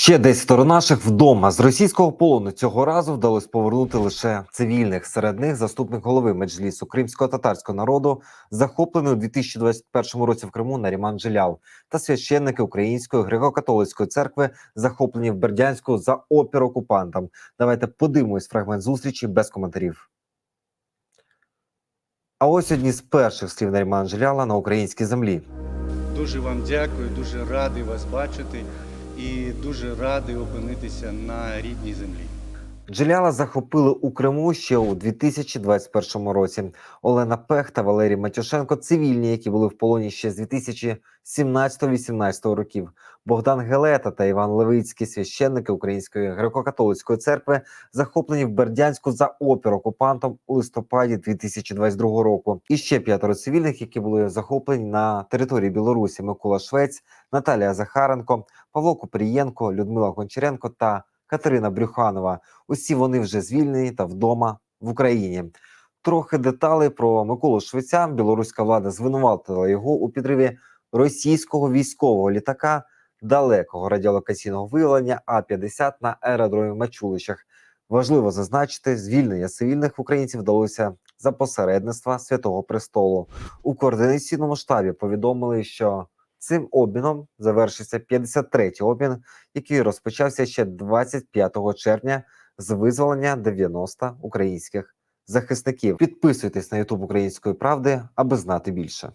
Ще 10 наших вдома з російського полону цього разу вдалося повернути лише цивільних. Серед них заступник голови меджлісу кримського татарського народу, захоплений у 2021 році в Криму Наріман Джилял, та священники Української греко-католицької церкви, захоплені в Бердянську за опір окупантам. Давайте подивимось фрагмент зустрічі без коментарів. А ось одні з перших слів Нарімана Джиляла на українській землі. Дуже вам дякую, дуже радий вас бачити і дуже радий опинитися на рідній землі. Джиляла захопили у Криму ще у 2021 році. Олена Пех та Валерій Матюшенко цивільні, які були в полоні ще з 2017-18 років. Богдан Гелета та Іван Левицький, священники Української греко-католицької церкви, захоплені в Бердянську за опір окупантом у листопаді 2022 року. І ще п'ятеро цивільних, які були захоплені на території Білорусі: Микола Швець, Наталія Захаренко, Павло Купрієнко, Людмила Гончаренко та Катерина Брюханова. Усі вони вже звільнені та вдома в Україні. Трохи деталей про Миколу Швеця. Білоруська влада звинуватила його у підриві російського військового літака далекого радіолокаційного виявлення А-50 на аеродромі Мачулищах. Важливо зазначити, звільнення цивільних українців вдалося за посередництва Святого Престолу. У координаційному штабі повідомили, що цим обміном завершився 53-й обмін, який розпочався ще 25 червня з визволення 90 українських захисників. Підписуйтесь на YouTube Української правди, аби знати більше.